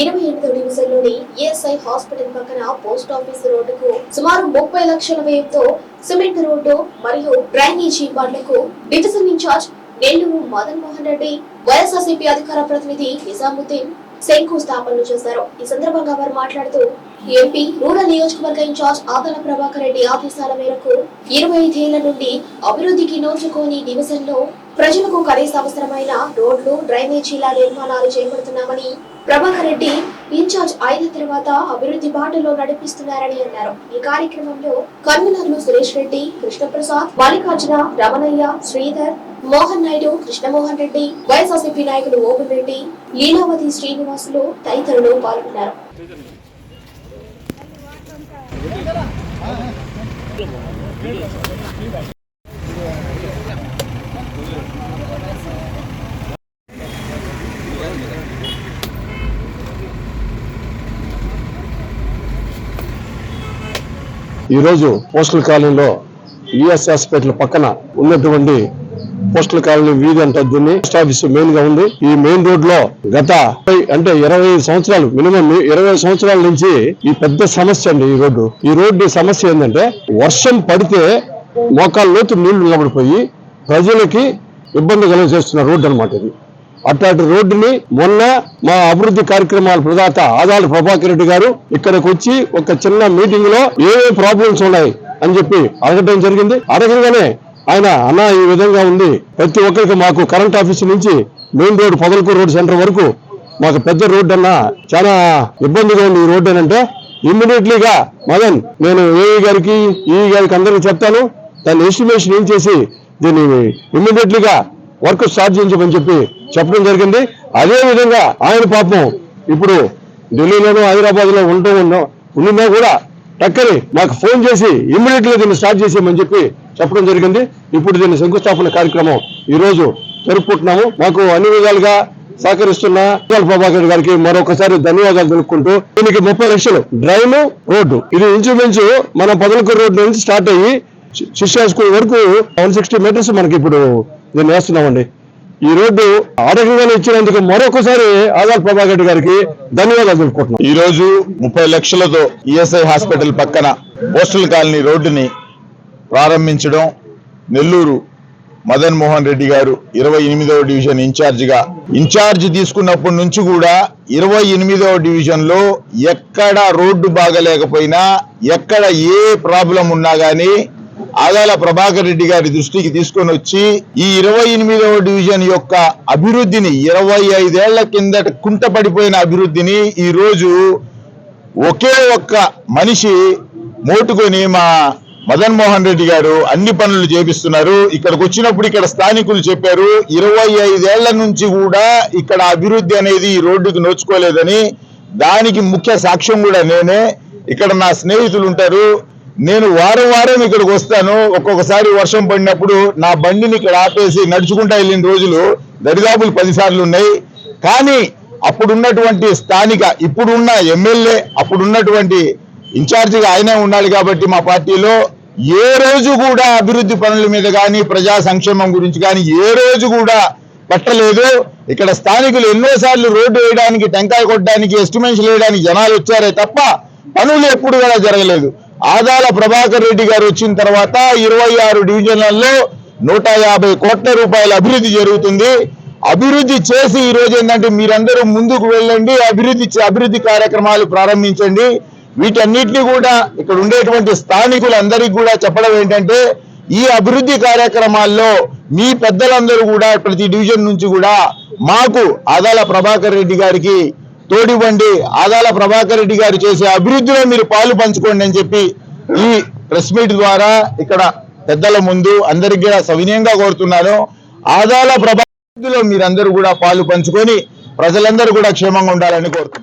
ఇరవై ఎనిమిది డివిజన్లోని ఈఎస్ఐ హాస్పిటల్ పక్కన పోస్ట్ ఆఫీస్ రోడ్డుకు సుమారు ముప్పై లక్షల వ్యయంతో సిమెంట్ రోడ్డు మరియు డ్రైనేజీ బండ్లకు division incharge Nellore Madan Mohan Reddy YSRCP అధికార ప్రతినిధి నిజాముద్దీన్ శంకుస్థాపనలు చేశారు. ఈ సందర్భంగా వారు మాట్లాడుతూ ఎంపీ రూరల్ నియోజకవర్గ ఇన్ఛార్జ్ ఆదల ప్రభాకర్ రెడ్డి ఆదేశాల మేరకు ఇరవై ఐదేళ్ళ నుండి అభివృద్ధికి నోచుకోని డివిజన్లో ప్రజలకు కనీస అవసరమైన రోడ్లు డ్రైనేజీల నిర్మాణాలు చేపడుతున్నామని ప్రభాకర్ రెడ్డి ఇన్ఛార్జ్ అయిన తర్వాత అభివృద్ధి బాటలో నడిపిస్తున్నారని అన్నారు. ఈ కార్యక్రమంలో కన్వీనర్లు సురేష్ రెడ్డి కృష్ణప్రసాద్ మల్లికార్జున రమణయ్య శ్రీధర్ మోహన్ నాయుడు కృష్ణమోహన్ రెడ్డి వైఎస్ఆర్సీపీ నాయకులు ఓపెన్ రెడ్డి లీలావతి శ్రీనివాసులు తదితరులు పాల్గొన్నారు. ఈరోజు పోస్టల్ కాలనీలో ఈఎస్ హాస్పిటల్ పక్కన ఉన్నటువంటి పోస్టల్ కాలనీ వీధి అంటే దీన్ని పోస్ట్ ఆఫీస్ మెయిన్గా ఉంది. ఈ మెయిన్ రోడ్లో గత అంటే ఇరవై ఐదు సంవత్సరాలు మినిమం ఇరవై సంవత్సరాల నుంచి ఈ పెద్ద సమస్య అండి ఈ రోడ్డు. ఈ రోడ్డు సమస్య ఏంటంటే వర్షం పడితే మోకాళ్ళ లోతు నీళ్ళు నిలబడిపోయి ప్రజలకి ఇబ్బంది కలుగ చేస్తున్న రోడ్డు అనమాట ఇది. అట్లాంటి రోడ్డుని మొన్న మా అభివృద్ధి కార్యక్రమాల ప్రదాత ఆదాల ప్రభాకర్ రెడ్డి గారు ఇక్కడికి వచ్చి ఒక చిన్న మీటింగ్లో ఏ ప్రాబ్లమ్స్ ఉన్నాయి అని చెప్పి అడగడం జరిగింది. అడగంగానే ఆయన అన్న ఈ విధంగా ఉంది. ప్రతి ఒక్కరికి మాకు కరెంట్ ఆఫీస్ నుంచి main road Podalakuru road centre వరకు మాకు పెద్ద రోడ్డు అన్న చాలా ఇబ్బందిగా ఉంది ఈ రోడ్డు అంటే ఇమ్మీడియట్లీగా మదన్ నేను ఏఈ గారికి ఈ గారికి అందరికి చెప్తాను. దాని ఎస్టిమేషన్ ఏం చేసి దీన్ని ఇమ్మీడియట్లీగా వర్క్ స్టార్ట్ చేయించమని చెప్పి చెప్పడం జరిగింది. అదే విధంగా ఆయన పాపం ఇప్పుడు ఢిల్లీలోనూ హైదరాబాద్లో ఉంటూ ఉన్నా ఉండినా కూడా టక్కని నాకు ఫోన్ చేసి ఇమ్మీడియట్గా దీన్ని స్టార్ట్ చేసేయమని చెప్పి చెప్పడం జరిగింది. ఇప్పుడు దీన్ని శంకుస్థాపన కార్యక్రమం ఈ రోజు జరుపుకుంటున్నాము. మాకు అన్ని విధాలుగా సహకరిస్తున్న ప్రభాకర్ గారికి మరొకసారి ధన్యవాదాలు తెలుపుకుంటూ దీనికి ముప్పై లక్షలు డ్రైన్ రోడ్డు. ఇది ఇంచుమించు మన పదలకూరు రోడ్డు నుంచి స్టార్ట్ అయ్యి శి- శిష్యా స్కూల్ వరకు వన్ సిక్స్టీ మీటర్స్ మనకి ఇప్పుడు దీన్ని వేస్తున్నామండి. ఈ రోడ్డు ఆరోగ్యంగా ఇచ్చినందుకు మరొకసారి ఆదాల్ ప్రభాకర్ రెడ్డి గారికి ధన్యవాదాలు తెలుపుకుంటున్నాం. ఈ రోజు ముప్పై లక్షలతో ఈఎస్ఐ హాస్పిటల్ పక్కన పోస్టల్ కాలనీ రోడ్డుని ప్రారంభించడం నెల్లూరు మదన్ మోహన్ రెడ్డి గారు ఇరవై ఎనిమిదవ డివిజన్ ఇన్ఛార్జిగా ఇన్ఛార్జ్ తీసుకున్నప్పటి నుంచి కూడా ఇరవై ఎనిమిదవ డివిజన్లో ఎక్కడ రోడ్డు బాగలేకపోయినా ఎక్కడ ఏ ప్రాబ్లం ఉన్నా గానీ ఆదాల ప్రభాకర్ రెడ్డి గారి దృష్టికి తీసుకొని వచ్చి ఈ ఇరవై ఎనిమిదవ డివిజన్ యొక్క అభివృద్ధిని ఇరవై ఐదేళ్ళ కిందట కుంటపడిపోయిన అభివృద్ధిని ఈ రోజు ఒకే ఒక్క మనిషి మోటుకొని మా మదన్ మోహన్ రెడ్డి గారు అన్ని పనులు చేపిస్తున్నారు. ఇక్కడికి వచ్చినప్పుడు ఇక్కడ స్థానికులు చెప్పారు ఇరవై ఐదేళ్ళ నుంచి కూడా ఇక్కడ అభివృద్ధి అనేది ఈ రోడ్డుకి నోచుకోలేదని. దానికి ముఖ్య సాక్ష్యం కూడా నేనే. ఇక్కడ నా స్నేహితులు ఉంటారు నేను వారం వారం ఇక్కడికి వస్తాను. ఒక్కొక్కసారి వర్షం పడినప్పుడు నా బండిని ఇక్కడ ఆపేసి నడుచుకుంటా వెళ్ళిన రోజులు దరిదాపులు పదిసార్లు ఉన్నాయి. కానీ అప్పుడున్నటువంటి స్థానిక ఇప్పుడున్న ఎమ్మెల్యే అప్పుడున్నటువంటి ఇన్ఛార్జిగా ఆయనే ఉండాలి కాబట్టి మా పార్టీలో ఏ రోజు కూడా అభివృద్ధి పనుల మీద కానీ ప్రజా సంక్షేమం గురించి కానీ ఏ రోజు కూడా పట్టలేదు. ఇక్కడ స్థానికులు ఎన్నోసార్లు రోడ్డు వేయడానికి టెంకాయ కొట్టడానికి ఎస్టిమేషన్ వేయడానికి జనాలు వచ్చారే తప్ప పనులు ఎప్పుడు కూడా జరగలేదు. ఆదాల ప్రభాకర్ రెడ్డి గారు వచ్చిన తర్వాత ఇరవై ఆరు డివిజన్లలో నూట యాభై కోట్ల రూపాయల అభివృద్ధి జరుగుతుంది. అభివృద్ధి చేసి ఈ రోజు ఏంటంటే మీరందరూ ముందుకు వెళ్ళండి. అభివృద్ధి అభివృద్ధి కార్యక్రమాలు ప్రారంభించండి. వీటన్నిటిని కూడా ఇక్కడ ఉండేటువంటి స్థానికులందరికీ కూడా చెప్పడం ఏంటంటే ఈ అభివృద్ధి కార్యక్రమాల్లో మీ పెద్దలందరూ కూడా ప్రతి డివిజన్ నుంచి కూడా మాకు ఆదాల ప్రభాకర్ రెడ్డి గారికి తోడివ్వండి. ఆదాల ప్రభాకర్ రెడ్డి గారు చేసే అభివృద్ధిలో మీరు పాలు పంచుకోండి అని చెప్పి ఈ ప్రెస్ మీట్ ద్వారా ఇక్కడ పెద్దల ముందు అందరికి కూడా సవినయంగా కోరుతున్నాను. ఆదాల ప్రభావిలో మీరందరూ కూడా పాలు పంచుకొని ప్రజలందరూ కూడా క్షేమంగా ఉండాలని కోరుతున్నాను.